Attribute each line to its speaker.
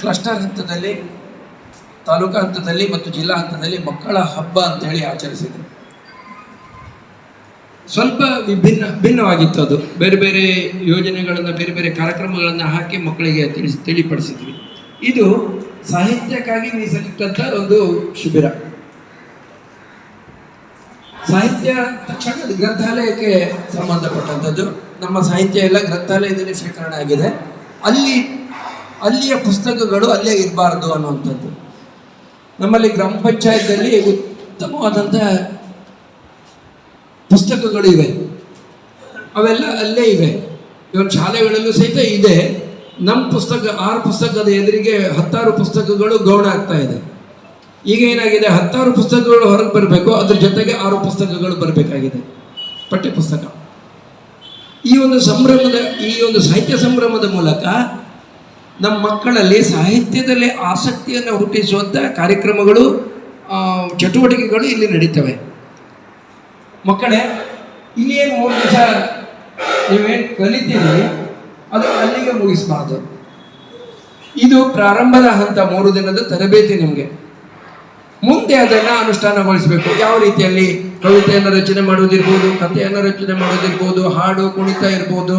Speaker 1: Cluster ಹಂತದಲ್ಲಿ, ತಾಲೂಕಾ ಹಂತದಲ್ಲಿ ಮತ್ತು ಜಿಲ್ಲಾ ಹಂತದಲ್ಲಿ ಮಕ್ಕಳ ಹಬ್ಬ ಅಂತೇಳಿ ಆಚರಿಸಿದರು. ಸ್ವಲ್ಪ ವಿಭಿನ್ನ, ಭಿನ್ನವಾಗಿತ್ತು ಅದು. ಬೇರೆ ಬೇರೆ ಯೋಜನೆಗಳನ್ನು, ಬೇರೆ ಬೇರೆ ಕಾರ್ಯಕ್ರಮಗಳನ್ನು ಹಾಕಿ ಮಕ್ಕಳಿಗೆ ತಿಳಿಸಿ, ತಿಳಿಪಡಿಸಿದ್ವಿ. ಇದು ಸಾಹಿತ್ಯಕ್ಕಾಗಿ ಮೀಸಲಿಟ್ಟಂಥ ಒಂದು ಶಿಬಿರ. ಸಾಹಿತ್ಯ ತಕ್ಷಣ ಗ್ರಂಥಾಲಯಕ್ಕೆ ಸಂಬಂಧಪಟ್ಟಂಥದ್ದು. ನಮ್ಮ ಸಾಹಿತ್ಯ ಎಲ್ಲ ಗ್ರಂಥಾಲಯದಲ್ಲಿ ಶೇಖರಣೆ ಆಗಿದೆ. ಅಲ್ಲಿ ಅಲ್ಲಿಯ ಪುಸ್ತಕಗಳು ಅಲ್ಲೇ ಇರಬಾರ್ದು ಅನ್ನುವಂಥದ್ದು. ನಮ್ಮಲ್ಲಿ ಗ್ರಾಮ ಪಂಚಾಯತ್ನಲ್ಲಿ ಉತ್ತಮವಾದಂಥ ಪುಸ್ತಕಗಳು ಇವೆ. ಅವೆಲ್ಲ ಅಲ್ಲೇ ಇವೆ. ಇವಾಗ ಶಾಲೆಗಳಲ್ಲೂ ಸಹಿತ ಇದೆ. ನಮ್ಮ ಪುಸ್ತಕ, ಆರು ಪುಸ್ತಕದ ಎದುರಿಗೆ ಹತ್ತಾರು ಪುಸ್ತಕಗಳು ಗೌಣ ಆಗ್ತಾ ಇದೆ. ಈಗ ಏನಾಗಿದೆ? ಹತ್ತಾರು ಪುಸ್ತಕಗಳು ಹೊರಗೆ ಬರಬೇಕು, ಅದ್ರ ಜೊತೆಗೆ ಆರು ಪುಸ್ತಕಗಳು ಬರಬೇಕಾಗಿದೆ. ಪಠ್ಯ ಪುಸ್ತಕ ಈ ಒಂದು ಸಂಭ್ರಮದ, ಈ ಒಂದು ಸಾಹಿತ್ಯ ಸಂಭ್ರಮದ ಮೂಲಕ ನಮ್ಮ ಮಕ್ಕಳಲ್ಲಿ ಸಾಹಿತ್ಯದಲ್ಲಿ ಆಸಕ್ತಿಯನ್ನು ಹುಟ್ಟಿಸುವಂಥ ಕಾರ್ಯಕ್ರಮಗಳು ಚಟುವಟಿಕೆಗಳು ಇಲ್ಲಿ ನಡೀತವೆ. ಮಕ್ಕಳೇ, ಇಲ್ಲಿ ಏನು ಮೂರು ದಿವಸ ನೀವೇನು ಕಲಿತೀರಿ, ಅದು ಅಲ್ಲಿಗೆ ಮುಗಿಸಬಾರ್ದು. ಇದು ಪ್ರಾರಂಭದ ಹಂತ ಮೂರು ದಿನದ ತರಬೇತಿ ನಿಮಗೆ. ಮುಂದೆ ಅದನ್ನು ಅನುಷ್ಠಾನಗೊಳಿಸಬೇಕು. ಯಾವ ರೀತಿಯಲ್ಲಿ ಕವಿತೆಯನ್ನು ರಚನೆ ಮಾಡೋದಿರ್ಬೋದು ಕಥೆಯನ್ನು ರಚನೆ ಮಾಡೋದಿರ್ಬೋದು ಹಾಡು ಕುಣಿತ ಇರ್ಬೋದು